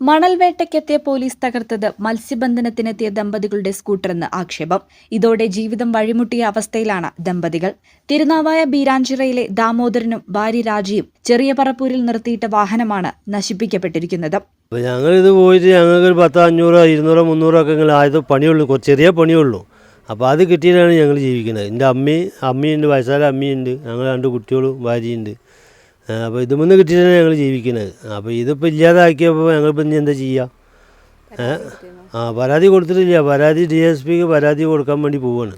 മണൽ വേട്ടയ്ക്കെത്തിയ പോലീസ് തകർത്തത് മത്സ്യബന്ധനത്തിനെത്തിയ ദമ്പതികളുടെ സ്കൂട്ടറെന്ന് ആക്ഷേപം. ഇതോടെ ജീവിതം വഴിമുട്ടിയ അവസ്ഥയിലാണ് ദമ്പതികൾ. തിരുനാവായ ബീരാഞ്ചിറയിലെ ദാമോദരനും ഭാര്യ രാജിയും ചെറിയ പറപ്പൂരിൽ നിർത്തിയിട്ട വാഹനമാണ് നശിപ്പിക്കപ്പെട്ടിരിക്കുന്നത്. അപ്പോൾ ഇത് പോയിട്ട് ഞങ്ങൾക്ക് ഒരു പത്തോ അഞ്ഞൂറോ ഇരുന്നൂറോ മുന്നൂറോ ഒക്കെ ആയത് പണിയുള്ളൂ. ചെറിയ പണിയുള്ളൂ. അപ്പോൾ അത് കിട്ടിയിട്ടാണ് ഞങ്ങൾ ജീവിക്കുന്നത്. എന്റെ അമ്മയും അമ്മയുണ്ട് വയസ്സായ അമ്മയുണ്ട് ഞങ്ങൾ രണ്ട് കുട്ടികളും ഭാര്യയുണ്ട് ആ, ഇത് മുന്ന് കിട്ടിയിട്ടാണ് ഞങ്ങൾ ജീവിക്കുന്നത്. അപ്പോൾ ഇതിപ്പോൾ ഇല്ലാതാക്കിയപ്പോൾ ഞങ്ങളിപ്പോൾ ഇനി എന്താ ചെയ്യുക ആ പരാതി കൊടുത്തിട്ടില്ല. പരാതി ഡി എസ് പിക്ക് പരാതി കൊടുക്കാൻ വേണ്ടി പോവാണ്.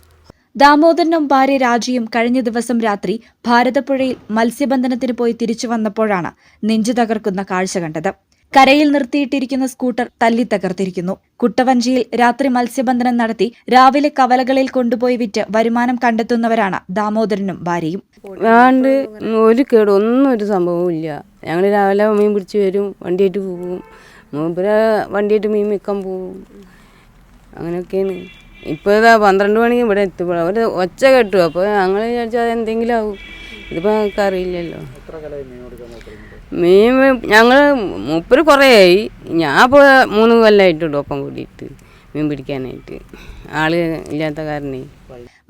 ദാമോദരനും ഭാര്യ രാജിയും കഴിഞ്ഞ ദിവസം രാത്രി ഭാരതപ്പുഴയിൽ മത്സ്യബന്ധനത്തിന് പോയി തിരിച്ചു വന്നപ്പോഴാണ് നെഞ്ചു തകർക്കുന്ന കാഴ്ച കണ്ടത്. കരയിൽ നിർത്തിയിട്ടിരിക്കുന്ന സ്കൂട്ടർ തല്ലിത്തകർത്തിരിക്കുന്നു കുട്ടവഞ്ചിയിൽ രാത്രി മത്സ്യബന്ധനം നടത്തി രാവിലെ കവലകളിൽ കൊണ്ടുപോയി വിറ്റ് വരുമാനം കണ്ടെത്തുന്നവരാണ് ദാമോദരനും ഭാര്യയും. വേണ്ട ഒരു കേട് ഒന്നും ഒരു സംഭവവും ഇല്ല. ഞങ്ങൾ രാവിലെ മീൻ പിടിച്ച് വരും വണ്ടിയായിട്ട് പോകും. മൂപ്പര വണ്ടിയായിട്ട് മീൻ വിൽക്കാൻ പോകും. അങ്ങനെയൊക്കെയാണ്. ഇപ്പോൾ പന്ത്രണ്ട് മണിക്ക് ഇവിടെ എത്തിപ്പോഴാണ് ഒരു ഒച്ച കെട്ടു. അപ്പോൾ ഞങ്ങൾ വിചാരിച്ചാൽ എന്തെങ്കിലും ആവും. ഇതിപ്പോൾ ഞങ്ങൾക്ക് അറിയില്ലല്ലോ മീൻ ഞങ്ങൾ മുപ്പര് കുറേയായി. ആയി ഞാൻ ഇപ്പോൾ മൂന്ന് കൊല്ലമായിട്ടുള്ളൂ ഒപ്പം കൂടിയിട്ട് മീൻ പിടിക്കാനായിട്ട്. ആൾ ഇല്ലാത്ത കാരണേ.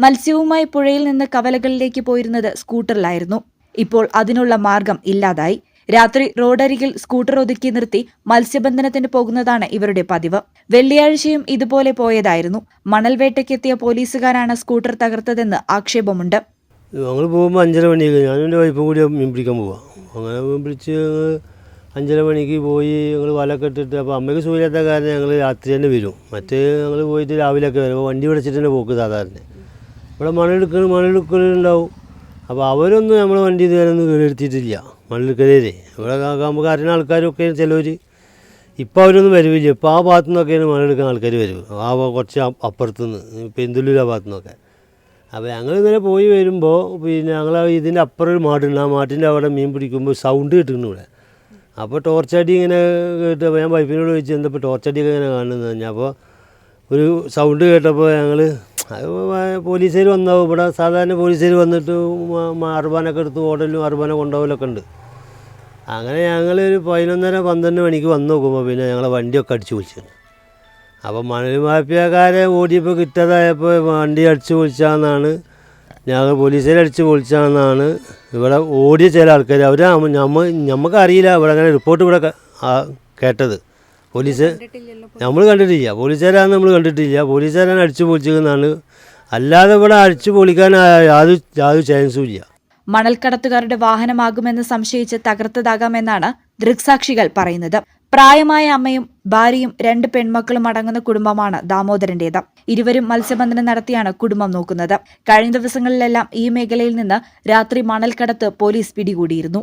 മത്സ്യവുമായി പുഴയിൽ നിന്ന് കവലകളിലേക്ക് പോയിരുന്നത് സ്കൂട്ടറിലായിരുന്നു. ഇപ്പോൾ അതിനുള്ള മാർഗം ഇല്ലാതായി. രാത്രി റോഡരികിൽ സ്കൂട്ടർ ഒതുക്കി നിർത്തി മത്സ്യബന്ധനത്തിന് പോകുന്നതാണ് ഇവരുടെ പതിവ്. വെള്ളിയാഴ്ചയും ഇതുപോലെ പോയതായിരുന്നു. മണൽവേട്ടയ്ക്കെത്തിയ പോലീസുകാരാണ് സ്കൂട്ടർ തകർത്തതെന്ന് ആക്ഷേപമുണ്ട്. ഞങ്ങൾ പോകുമ്പോൾ അഞ്ചര മണിക്ക് ഞാനും എന്റെ വൈഫും കൂടി മീൻ പിടിക്കാൻ പോവാം. അങ്ങനെ മീൻ പിടിച്ച് അഞ്ചര മണിക്ക് പോയി ഞങ്ങൾ വല ഇട്ടിട്ട് അപ്പോൾ അമ്മയ്ക്ക് സൂര്യാത്ത കാരണം ഞങ്ങൾ രാത്രി തന്നെ വരും. മറ്റേ ഞങ്ങൾ പോയിട്ട് രാവിലെയൊക്കെ വരും. വണ്ടി വിളിച്ചിട്ട് തന്നെ പോക്ക് സാധാരണ. ഇവിടെ മണലെടുക്കൽ മണലെടുക്കലുണ്ടാവും അപ്പോൾ അവരൊന്നും നമ്മളെ വണ്ടി ഇതുവരെ ഒന്നും കയറിയെടുത്തിട്ടില്ല മണലെടുക്കലേ ഇവിടെ നമുക്ക് അറിയുന്ന ആൾക്കാരൊക്കെ ചിലവർ ഇപ്പോൾ അവരൊന്നും വരുവില്ല. ഇപ്പോൾ ആ ഭാഗത്തു നിന്നൊക്കെയാണ് മണലെടുക്കാൻ ആൾക്കാർ വരും ആ കുറച്ച് അപ്പുറത്തുനിന്ന്. പെന്തുല്ലൂർ ആ ഭാഗത്തു നിന്നൊക്കെ അപ്പോൾ ഞങ്ങൾ ഇങ്ങനെ പോയി വരുമ്പോൾ പിന്നെ ഞങ്ങൾ ഇതിന്റെ അപ്പുറം ഒരു മാടുണ്ട് ആ മാട്ടിന്റെ അവിടെ മീൻ പിടിക്കുമ്പോൾ സൗണ്ട് കിട്ടുന്നു ഇവിടെ. അപ്പോൾ ടോർച്ചടി ഇങ്ങനെ കേട്ട് ഞാൻ വൈഫിനോട് ചോദിച്ചു എന്താ ഇപ്പോൾ ടോർച്ചടിയൊക്കെ ഇങ്ങനെ കാണുന്നത് ഞാൻ അപ്പോൾ ഒരു സൗണ്ട് കേട്ടപ്പോൾ ഞങ്ങൾ പോലീസുകാർ വന്നാവും. ഇവിടെ സാധാരണ പോലീസുകാർ വന്നിട്ട് അർബാനൊക്കെ എടുത്ത് ഓടലും അർബാന കൊണ്ടുപോകലൊക്കെ ഉണ്ട്. അങ്ങനെ ഞങ്ങൾ ഒരു പതിനൊന്നര പന്ത്രണ്ട് മണിക്ക് വന്ന് നോക്കുമ്പോൾ പിന്നെ ഞങ്ങളെ വണ്ടിയൊക്കെ അടിച്ചു പൊളിച്ചു. അപ്പോൾ മണൽ മാഫിയക്കാരെ ഓടിയപ്പോൾ കിട്ടാതായപ്പോൾ വണ്ടി അടിച്ചു പൊളിച്ചാന്നാണ്. ഞങ്ങൾ പോലീസിൽ അടിച്ചു പൊളിച്ചാന്നാണ്. ഇവിടെ ഓടിയ ചില ആൾക്കാർ അവർ നമ്മ നമുക്കറിയില്ല ഇവിടെ അങ്ങനെ റിപ്പോർട്ട് ഇവിടെ കേട്ടത്. പോലീസ് നമ്മൾ കണ്ടിട്ടില്ല. പോലീസുകാരാണ് നമ്മൾ കണ്ടിട്ടില്ല. പോലീസുകാരാണ് അടിച്ചു പൊളിച്ചതെന്നാണ്. അല്ലാതെ ഇവിടെ അടിച്ചു പൊളിക്കാൻ യാതൊരു യാതൊരു ചാൻസും ഇല്ല. മണൽക്കടത്തുകാരുടെ വാഹനമാകുമെന്ന് സംശയിച്ച് തകർത്തതാകാമെന്നാണ് ദൃക്സാക്ഷികൾ പറയുന്നത്. പ്രായമായ അമ്മയും ഭാര്യയും രണ്ട് പെൺമക്കളും അടങ്ങുന്ന കുടുംബമാണ് ദാമോദരന്റേത്. ഇരുവരും മത്സ്യബന്ധനം നടത്തിയാണ് കുടുംബം നോക്കുന്നത്. കഴിഞ്ഞ ദിവസങ്ങളിലെല്ലാം ഈ മേഖലയിൽ നിന്ന് രാത്രി മണൽക്കടത്ത് പോലീസ് പിടികൂടിയിരുന്നു.